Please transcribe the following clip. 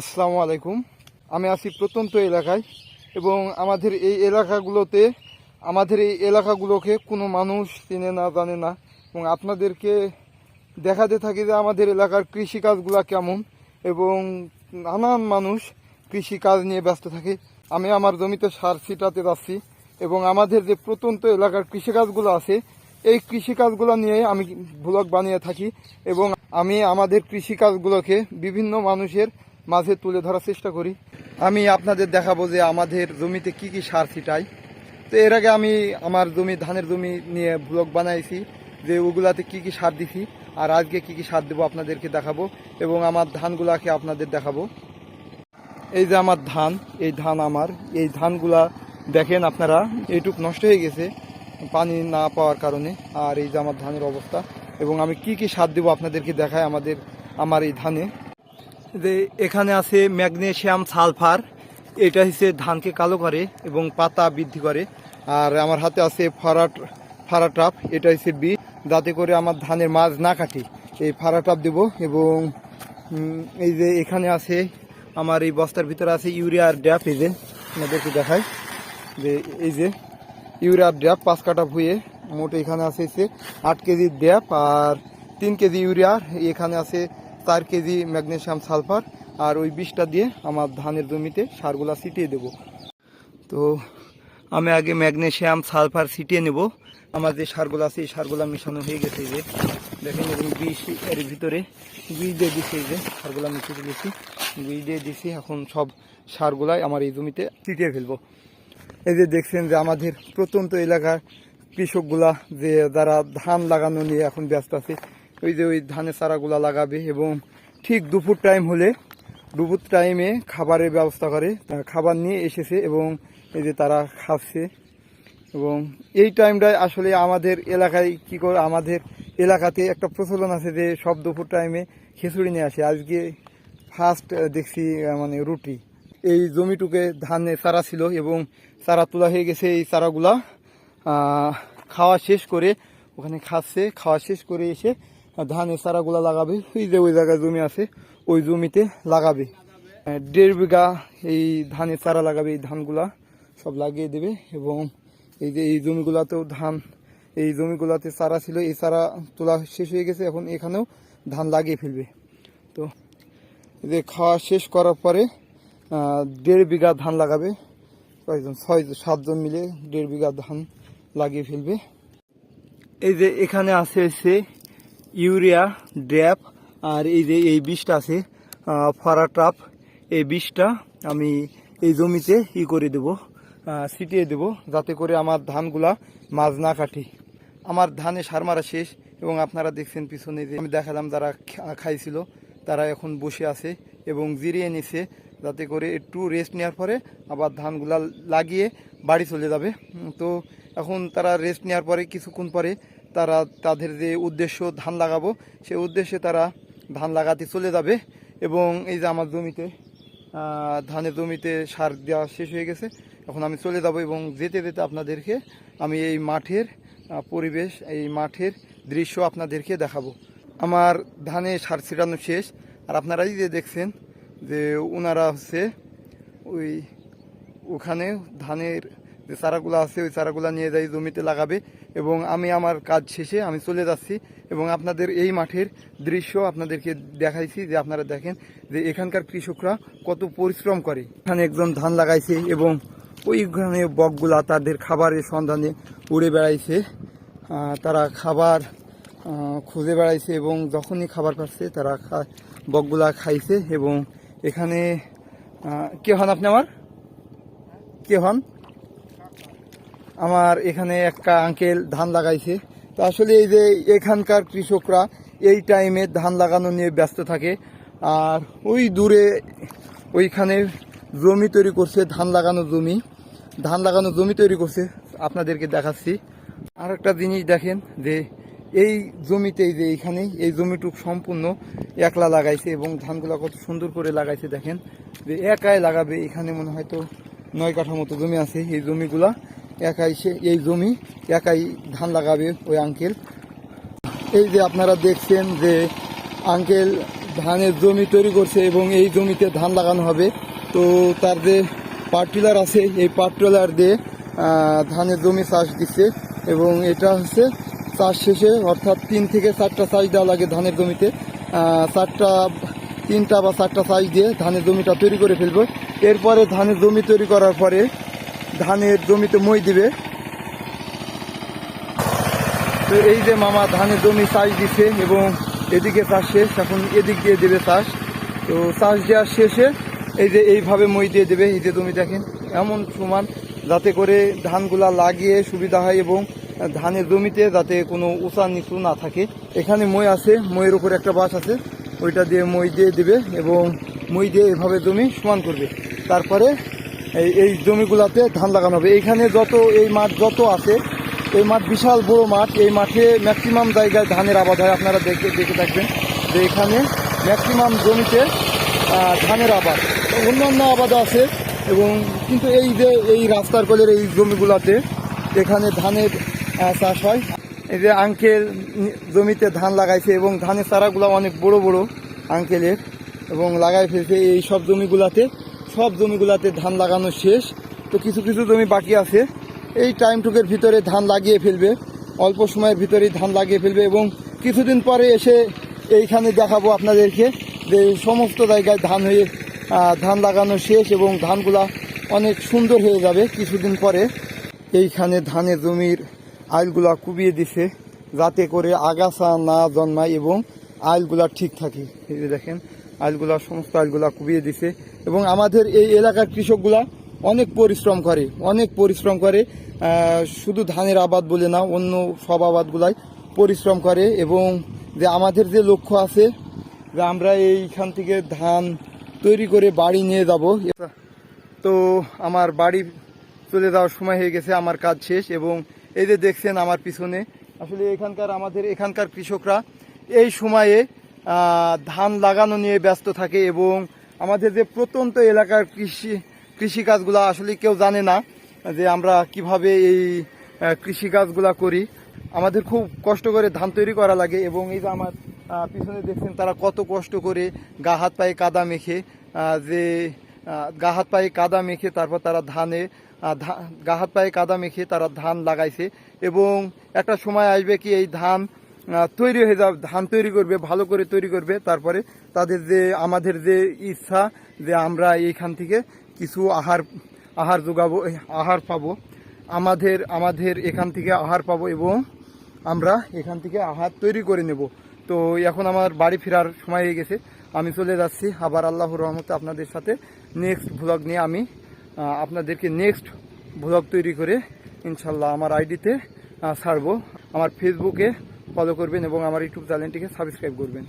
আসসালামু আলাইকুম। আমি আছি প্রত্যন্ত এলাকায় এবং আমাদের এই এলাকাগুলোতে, আমাদের এই এলাকাগুলোকে কোনো মানুষ চেনে না, জানে না এবং আপনাদেরকে দেখাতে থাকি যে আমাদের এলাকার কৃষিকাজগুলো কেমন এবং নানান মানুষ কৃষিকাজ নিয়ে ব্যস্ত থাকে। আমি আমার জমিতে সার ছিটাতে যাচ্ছি এবং আমাদের যে প্রত্যন্ত এলাকার কৃষিকাজগুলো আছে, এই কৃষিকাজগুলো নিয়ে আমি ব্লগ বানিয়ে থাকি এবং আমি আমাদের কৃষিকাজগুলোকে বিভিন্ন মানুষের মাঝে তুলে ধরার চেষ্টা করি। আমি আপনাদের দেখাবো যে আমাদের জমিতে কি কি সার ছিটাই। তো এর আগে আমি আমার জমি, ধানের জমি নিয়ে ব্লগ বানাইছি, যে ওগুলাতে কি কি সার দিছি, আর আজকে কি কি সার দেবো আপনাদেরকে দেখাবো, এবং আমার ধানগুলাকে আপনাদের দেখাবো। এই যে আমার ধান, এই ধান আমার, এই ধানগুলা দেখেন আপনারা, এইটুক নষ্ট হয়ে গেছে পানি না পাওয়ার কারণে, আর এই যে আমার ধানের অবস্থা, এবং আমি কি কি সার দেবো আপনাদেরকে দেখায় আমাদের, আমার এই ধানে। যে এখানে আছে ম্যাগনেশিয়াম সালফার। এটা হচ্ছে ধানকে কালো করে এবং পাতা বৃদ্ধি করে। আর আমার হাতে আছে ফারাট, ফারাটাপ, এটা হচ্ছে বি যাতে করে আমার ধানের মাছ না কাটি। এই ফারাটাপ দেব এবং এই যে এখানে আছে আমার এই বস্তার ভিতরে আছে ইউরিয়ার ড্যাপ। এই যে আপনাদেরকে দেখায় যে এই যে ইউরিয়ার ড্যাপ, পাঁচ কাটা ভুয়ে মোট এখানে আছে আট কেজি ড্যাপ আর তিন কেজি ইউরিয়ার এখানে আছে চার কেজি ম্যাগনেশিয়াম সালফার আর ওই বিষটা দিয়ে আমার ধানের জমিতে সারগুলা ছিটিয়ে দেব। তো আমি আগে ম্যাগনেশিয়াম সালফার ছিটিয়ে নেব। আমার যে সারগুলো আছে, এই সারগুলো মেশানো হয়ে গেছে যে। দেখেন এবং বিষ, এর ভিতরে বিষ দিয়ে দিছি যে, সারগুলো মিশিয়ে দিয়েছি বিষ দিয়ে দিছি, এখন সব সারগুলাই আমার এই জমিতে ছিটিয়ে ফেলব। এই যে দেখছেন যে আমাদের প্রত্যন্ত এলাকার কৃষকগুলা যে যারা ধান লাগানো নিয়ে এখন ব্যস্ত আছে ওই যে ওই ধানের চারাগুলা লাগাবে এবং ঠিক দুপুর টাইম হলে দুপুর টাইমে খাবারের ব্যবস্থা করে খাবার নিয়ে এসেছে এবং এই যে তারা খাচ্ছে। এবং এই টাইমটায় আসলে আমাদের এলাকায় কি করে, আমাদের এলাকাতে একটা প্রচলন আছে যে সব দুপুর টাইমে খিচুড়ি নিয়ে আসে। আজকে ফার্স্ট দেখছি মানে রুটি। এই জমিটুকে ধানে চারা ছিল এবং চারা তোলা হয়ে গেছে এই চারাগুলা খাওয়া শেষ করে ওখানে খাচ্ছে। খাওয়া শেষ করে এসে ধানের চারাগুলা লাগাবে। ওই যে ওই জায়গায় জমি আছে, ওই জমিতে লাগাবে। দেড় বিঘা এই ধানের চারা লাগাবে, এই ধানগুলা সব লাগিয়ে দেবে এবং এই যে এই জমিগুলাতেও ধান, এই জমিগুলাতে চারা ছিল, এই চারা তোলা শেষ হয়ে গেছে, এখন এখানেও ধান লাগিয়ে ফেলবে। তো যে খাওয়া শেষ করার পরে দেড় বিঘা ধান লাগাবে। কয়েকজন ছয়, সাতজন মিলে দেড় বিঘা ধান লাগিয়ে ফেলবে। এই যে এখানে আছে হচ্ছে ইউরিয়া, ড্র্যাপ আর এই যে এই বিষটা আছে ফরাটাপ এই বিষটা আমি এই জমিতে ই করে দেব ছিটিয়ে দেব যাতে করে আমার ধানগুলা মাছ না কাটি। আমার ধানে সার মারা শেষ এবং আপনারা দেখছেন পিছনে যে আমি দেখালাম যারা খাইছিল, তারা এখন বসে আছে এবং জিরিয়ে নিছে যাতে করে একটু রেস্ট নেওয়ার পরে আবার ধানগুলা লাগিয়ে বাড়ি চলে যাবে। তো এখন তারা রেস্ট নেওয়ার পরে কিছুক্ষণ পরে তারা তাদের যে উদ্দেশ্য ধান লাগাবো, সেই উদ্দেশ্যে তারা ধান লাগাতে চলে যাবে এবং এই যে আমার জমিতে ধানের জমিতে সার দেওয়া শেষ হয়ে গেছে, এখন আমি চলে যাব এবং যেতে যেতে আপনাদেরকে আমি এই মাঠের পরিবেশ, এই মাঠের দৃশ্য আপনাদেরকে দেখাবো। আমার ধানে সার ছিটানো শেষ, আর আপনারা এই যে দেখছেন যে ওনারা হচ্ছে ওই ওখানে ধানের যে চারাগুলো আছে, ওই চারাগুলো নিয়ে যাই, জমিতে লাগাবে এবং আমি আমার কাজ শেষে আমি চলে যাচ্ছি এবং আপনাদের এই মাঠের দৃশ্য আপনাদেরকে দেখাইছি যে আপনারা দেখেন যে এখানকার কৃষকরা কত পরিশ্রম করে। এখানে একজন ধান লাগাইছে এবং ওইখানে বকগুলা তাদের খাবারের সন্ধানে উড়ে বেড়াইছে। তারা খাবার খুঁজে বেড়াইছে এবং যখনই খাবার পাচ্ছে তারা বকগুলা খাইছে এবং এখানে কে হন আপনি আমার? কে হন? আমার এখানে একটা আঙ্কেল ধান লাগাইছে। তো আসলে এই যে এখানকার কৃষকরা এই টাইমে ধান লাগানো নিয়ে ব্যস্ত থাকে। আর ওই দূরে ওইখানে জমি তৈরি করছে, ধান লাগানো জমি। ধান লাগানো জমি তৈরি করছে, আপনাদেরকে দেখাচ্ছি। আর একটা জিনিস দেখেন যে এই জমিতেই যে এইখানে এই জমিটুক সম্পূর্ণ একলা লাগাইছে এবং ধানগুলা কত সুন্দর করে লাগাইছে দেখেন। যে একাই লাগাবে, এখানে মনে হয় তো নয় কাঠা মতো জমি আছে এই জমিগুলা। একাই সে এই জমি, একাই ধান লাগাবে ওই আঙ্কেল। এই যে আপনারা দেখছেন যে আঙ্কেল ধানের জমি তৈরি করছে এবং এই জমিতে ধান লাগানো হবে। তো তার যে পার্টিলার আছে, এই পার্টিলার দিয়ে ধানের জমি চাষ দিচ্ছে এবং এটা হচ্ছে চাষ শেষে অর্থাৎ তিন থেকে চারটা চাষ দেওয়া লাগে ধানের জমিতে। চারটা, তিনটা বা চারটা চাষ দিয়ে ধানের জমিটা তৈরি করে ফেলব। এরপরে ধানের জমি তৈরি করার পরে ধানের জমিতে মই দিবে। তো এই যে মামা ধানের জমি চাষ দিচ্ছে এবং এদিকে চাষ শেষ, এখন এদিক দিয়ে দেবে চাষ। তো চাষ দেওয়ার শেষে এই যে এইভাবে মই দিয়ে দেবে, এই যে জমি দেখেন, এমন সমান যাতে করে ধানগুলা লাগিয়ে সুবিধা হয় এবং ধানের জমিতে যাতে কোনো উঁচা নিচু না থাকে। এখানে মই আছে, মইয়ের উপর একটা বাস আছে, ওইটা দিয়ে মই দিয়ে দেবে এবং মই দিয়ে এভাবে জমি সমান করবে। তারপরে এই এই জমিগুলাতে ধান লাগানো হবে। এইখানে যত, এই মাঠ যত আছে, এই মাঠ বিশাল বড় মাঠ। এই মাঠে ম্যাক্সিমাম জায়গায় ধানের আবাদ হয়। আপনারা দেখে দেখে থাকবেন যে এখানে ম্যাক্সিমাম জমিতে ধানের আবাদ। অন্যান্য আবাদ আছে এবং কিন্তু এই যে, এই রাস্তার কোলের এই জমিগুলাতে এখানে ধানের চাষ হয়। এই যে আঙ্কেল জমিতে ধান লাগাইছে এবং ধানের চারাগুলো অনেক বড় বড় আঙ্কেলের এবং লাগাই ফেলছে। এই সব জমিগুলাতে সব জমিগুলাতে ধান লাগানো শেষ। তো কিছু কিছু জমি বাকি আছে। এই টাইমটুকের ভিতরে ধান লাগিয়ে ফেলবে। অল্প সময়ের ভিতরেই ধান লাগিয়ে ফেলবে এবং কিছুদিন পরে এসে এইখানে দেখাবো আপনাদেরকে যে সমস্ত জায়গায় ধান হয়ে ধান লাগানো শেষ এবং ধানগুলা অনেক সুন্দর হয়ে যাবে কিছুদিন পরে। এইখানে ধানের জমির আইলগুলা কুবিয়ে দিছে যাতে করে আগাছা না জন্মায় এবং আইলগুলা ঠিক থাকে। এই যে দেখেন আইলগুলা সমস্ত আইলগুলা কুবিয়ে দিছে। এবং আমাদের এই এলাকার কৃষকগুলা অনেক পরিশ্রম করে, অনেক পরিশ্রম করে শুধু ধানের আবাদ বলে না, অন্য সব আবাদগুলাই পরিশ্রম করে এবং যে আমাদের যে লক্ষ্য আছে, যে আমরা এইখান থেকে ধান তৈরি করে বাড়ি নিয়ে যাব। তো আমার বাড়ি চলে যাওয়ার সময় হয়ে গেছে, আমার কাজ শেষ এবং এই যে দেখছেন আমার পিছনে, আসলে এখানকার আমাদের এখানকার কৃষকরা এই সময়ে ধান লাগানো নিয়ে ব্যস্ত থাকে এবং আমাদের যে প্রত্যন্ত এলাকার কৃষি, কৃষিকাজগুলো আসলে কেউ জানে না যে আমরা কীভাবে এই কৃষিকাজগুলা করি। আমাদের খুব কষ্ট করে ধান তৈরি করা লাগে এবং এই যে আমার পিছনে দেখছেন তারা কত কষ্ট করে গা হাত পায়ে কাদা মেখে যে গা হাত পায়ে কাদা মেখে তারপর তারা ধানে গা হাত পায়ে কাদা মেখে তারা ধান লাগাইছে এবং একটা সময় আসবে কি এই ধান তৈরি হয়ে যাবে, ধান তৈরি করবে, ভালো করে তৈরি করবে। তারপরে তাদের যে, আমাদের যে ইচ্ছা যে আমরা এইখান থেকে কিছু আহার আহার যোগাবো আহার পাবো। আমাদের আমাদের এখান থেকে আহার পাবো এবং আমরা এখান থেকে আহার তৈরি করে নেব। তো এখন আমার বাড়ি ফেরার সময় হয়ে গেছে। আমি চলে যাচ্ছি। আবার আল্লাহর রহমতে আপনাদের সাথে নেক্সট ভ্লগ নিয়ে আমি আপনাদেরকে নেক্সট ভ্লগ তৈরি করে ইনশাল্লাহ আমার আইডিতে ছাড়বো। আমার ফেসবুকে ফলো করবেন এবং আমার ইউটিউব চ্যানেলটিকে সাবস্ক্রাইব করবেন।